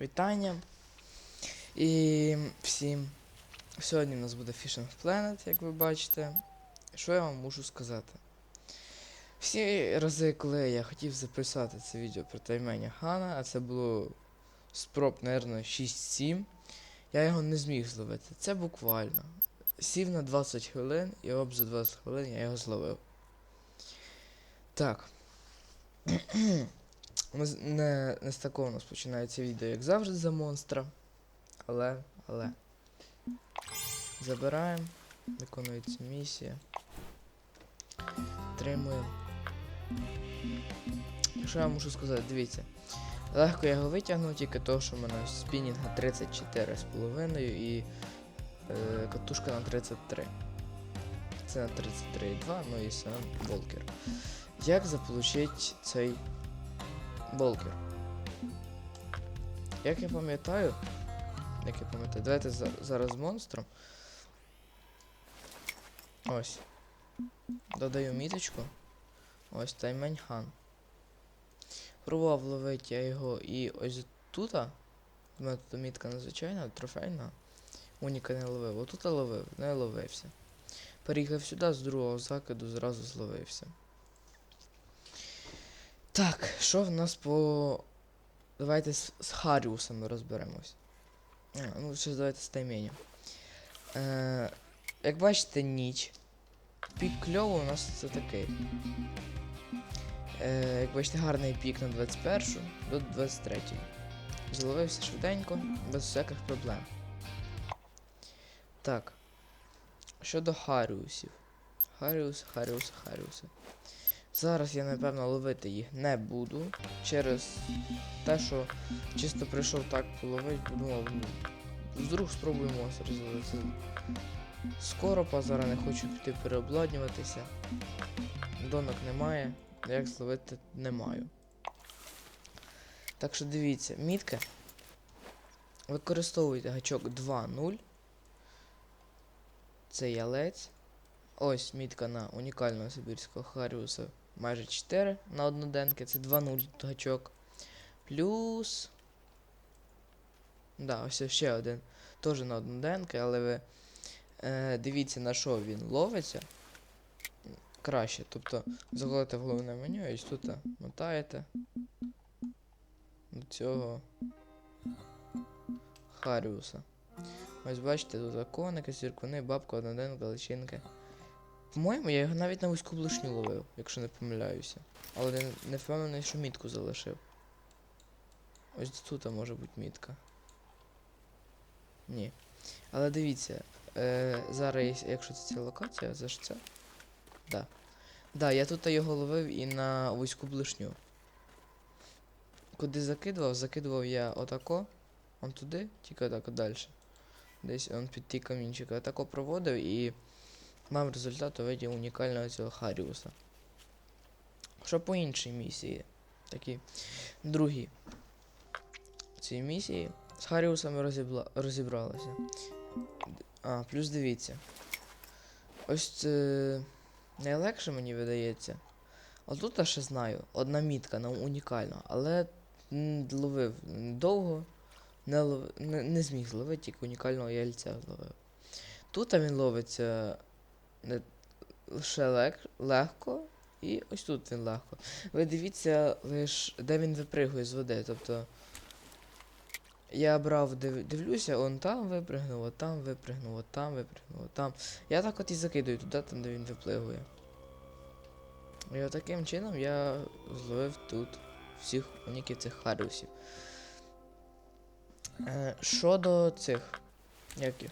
Вітання. І всім. Сьогодні у нас буде Fishing Planet, як ви бачите. Що я вам можу сказати? Всі рази, коли я хотів записати це відео про таймення Хана, а це було спроб, наверное, 6-7, я його не зміг зловити. Це буквально. Сів на 20 хвилин і об за 20 хвилин я його зловив. Так. Ми не, не з такого у нас починається відео, як завжди, за монстра. Але, але. Забираємо. Виконується місія. Отримуємо. Що я можу сказати? Дивіться. Легко його витягнув, тільки того, що в мене спінінга 34,5 і е, катушка на 33. Це на 33,2, ну і сам волкер. Як заполучить цей Болкер. Як я пам'ятаю. Як я пам'ятаю, давайте за, зараз монстром. Ось. Додаю міточку. Ось таймень хан. Пробував ловити я його і ось тут. У мене тут мітка надзвичайна, трофейна. Уніка не ловив. Отут ловив, не ловився. Переїхав сюди з другого закиду, зразу зловився. Так, що в нас по. Давайте з, з Харіусами розберемось. А, ну, ще давайте з тайменем. Е, як бачите, ніч. Пік кльову у нас це такий. Е, як бачите, гарний пік на 21 до 23. Зловився швиденько, без всяких проблем. Так. Щодо Харіусів. Харіус, Харіус, Харіуси. Зараз я, напевно, ловити їх не буду. Через те, що чисто прийшов так половить, подумав, ну, вдруг спробуємо розловити. Скоро зараз не хочу піти переобладнюватися. Донок немає, як зловити не маю. Так що дивіться, мітка. Використовуйте гачок 2.0. Це ялець. Ось мітка на унікального сибірського Харіуса майже 4 на одноденки, це 2-0 гачок. Плюс. Да, ось ще один. Теж на одноденки, але ви е, дивіться на що він ловиться. Краще. Тобто заходите в головне меню і тут мотаєте до цього Харіуса. Ось бачите, тут коники, зіркуни, бабка, одноденка, личинки. По-моєму, я його навіть на вузьку блишню ловив, якщо не помиляюся. Але не, не впевнений, що мітку залишив. Ось тут може бути мітка. Ні. Але дивіться, е, зараз, якщо це ця локація, це ж це? Да. Да, я тут його ловив і на вузьку блишню. Куди закидував? Закидував я отако. Он туди, тільки отако далі. Десь он під ті камінчики. Отако проводив і мав результат у виді унікального цього Харіуса. Що по іншій місії? Такі другі ці місії. З Харіусами розібла... розібралися. А, плюс дивіться. Ось це найлегше мені видається. А тут я ще знаю. Одна мітка на унікальна, але ловив довго, не, лов... не, не зміг зловити, тільки унікального яльця зловив. Тут він ловиться не лише лег... легко, і ось тут він легко. Ви дивіться лиш, де він випригує з води. Тобто. Я брав, див... дивлюся, он там випригнув, от там випригнув, от там випригнув, от там. Я так от і закидую туди, там, де він випливує. І от таким чином я зловив тут всіх уніків цих харіусів. Е, щодо цих. Яких?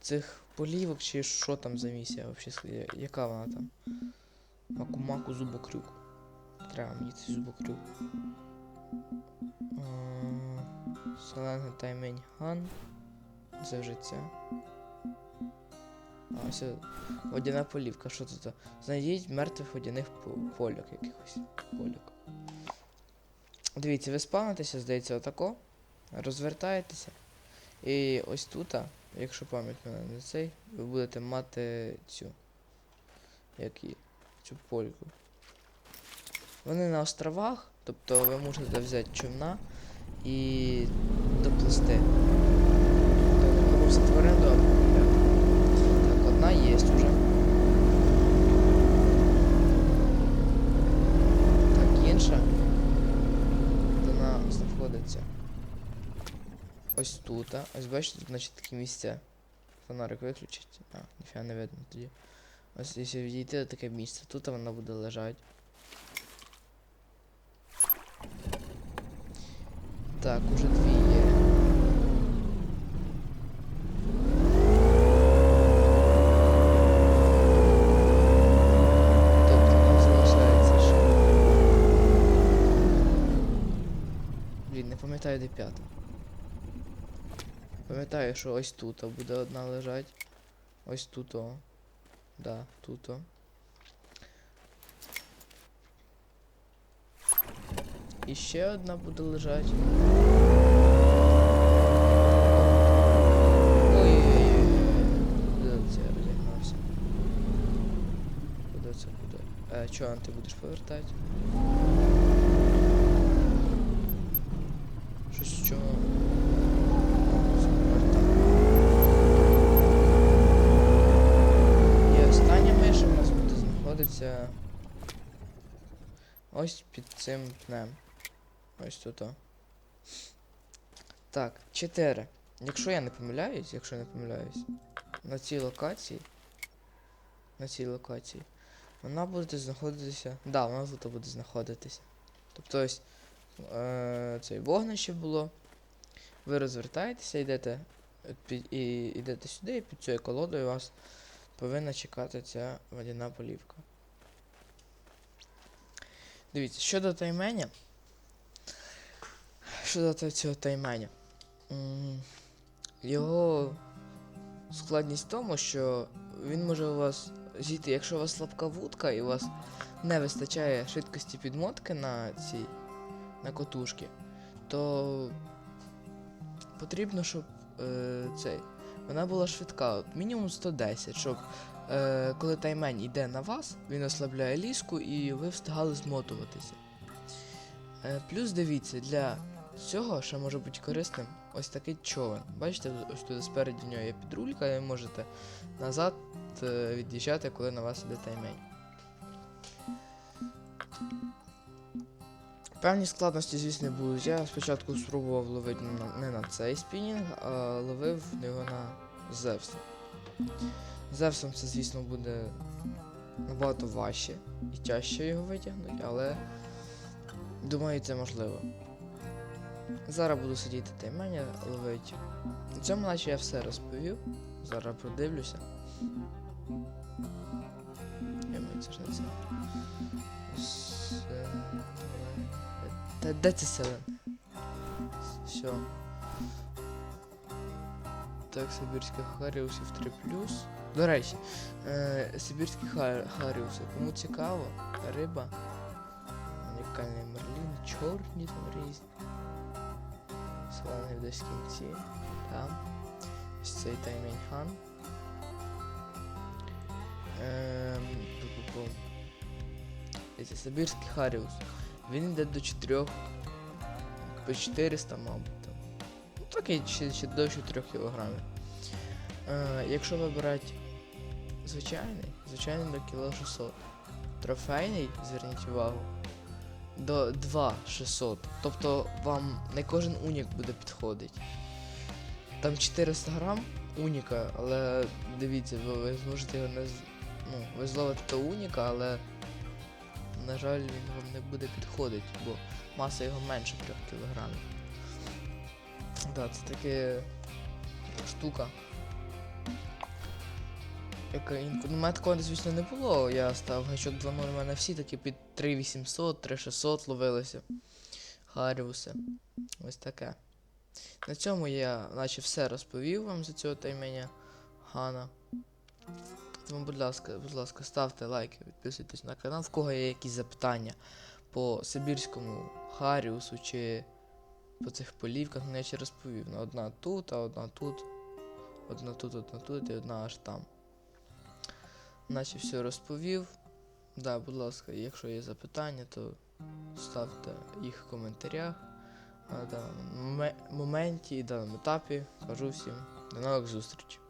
Цих полівок чи що там за місія взагалі? Яка вона там? Маку-маку зубокрюк. Треба мені цей зубокрюк. Селенга таймень ган. Це вже ця. А ось водяна полівка. Що тут? Знайдіть мертвих водяних по- польок якихось. Польок. Дивіться, ви спавнитеся, здається, отако. Розвертаєтеся. І ось тут, якщо пам'ять мене не цей, ви будете мати цю. Як її? Цю польку. Вони на островах, тобто ви можете взяти човна, і доплисти. Або взяти в оренду, або купляти. Так, одна є вже. Так, інша. Вона знаходиться ось тут. а. Ось бачите, тут значить такі місця. Фонарик виключить. А, ніфіга не видно тоді. Ось якщо відійти таке місце, тут вона буде лежати. Так, уже дві є. Тобто нам залишається ще. Блін, не пам'ятаю де п'ята. Пам'ятаю, що ось тут буде одна лежать. Ось тут о. Да, тут о. І ще одна буде лежать. Ой-ой-ой. Розігнався? Куди це? Е, чого ти будеш повертати? Щось чого? Повертати. І остання миша у нас буде знаходитися ось під цим пнем. Ось тут. Так, 4. Якщо я не помиляюсь, якщо я не помиляюсь, на цій локації. На цій локації. Вона буде знаходитися. Да, вона тут буде знаходитися. Тобто ось е, це вогнище було. Ви розвертаєтеся, йдете під, і йдете сюди, і під цією колодою вас повинна чекати ця водяна полівка. Дивіться, щодо тайменя. Щодо цього тайменя. Його складність в тому, що він може у вас зійти, якщо у вас слабка вудка і у вас не вистачає швидкості підмотки на цій на котушки, то потрібно, щоб е, цей, вона була швидка, от мінімум 110, щоб е, коли таймень йде на вас, він ослабляє ліску і ви встигали змотуватися. Е, плюс дивіться, для цього ще може бути корисним ось такий човен. Бачите, ось тут спереді нього є підрулька, і ви можете назад е, від'їжджати, коли на вас іде таймень. Певні складності, звісно, будуть. Я спочатку спробував ловити не на цей спінінг, а ловив його на Зевс. Зевсом це, звісно, буде набагато важче і тяжче його витягнути, але думаю, це можливо. Зараз буду сидіти тайменя ловити. На цьому наче я все розповів. Зараз продивлюся. Я маю це ж не це. Та де це селен? Все. Так, Сибірських Харіусів 3 До речі, е, Сибірські хар. Кому цікаво, риба. Унікальний мерлін, чорні там різні. Селений десь кінці. Там. Ось цей таймінг хан. Ем, пу-пу-пу. Сибірський Харіус. Він йде до 4. По 400, мабуть. Ну, такий ще, ще до 4 кілограмів. Е, якщо вибирати звичайний, звичайний до кіло 600. Трофейний, зверніть увагу, до 2600. Тобто вам не кожен унік буде підходити. Там 400 грам уніка, але дивіться, ви, ви зможете його не. Ну, ви зловите того уніка, але на жаль, він вам не буде підходити, бо маса його менше 3 кг. Да, це таке штука. Яка інколи. Ну, мене такого, звісно, не було. Я став гачок 2.0, у мене всі такі під 3800, 3600 ловилися. Харіуси. Ось таке. На цьому я наче все розповів вам за цього тайменя Хана. Тому, будь ласка, будь ласка, ставте лайки, підписуйтесь на канал, в кого є якісь запитання по Сибірському Харіусу чи по цих полівках, ну я ще розповів. Ну, одна тут, а одна тут. Одна тут, одна тут і одна аж там. Наче все розповів. Да, будь ласка, якщо є запитання, то ставте їх в коментарях. на даному моменті і даному етапі кажу всім до нових зустрічей.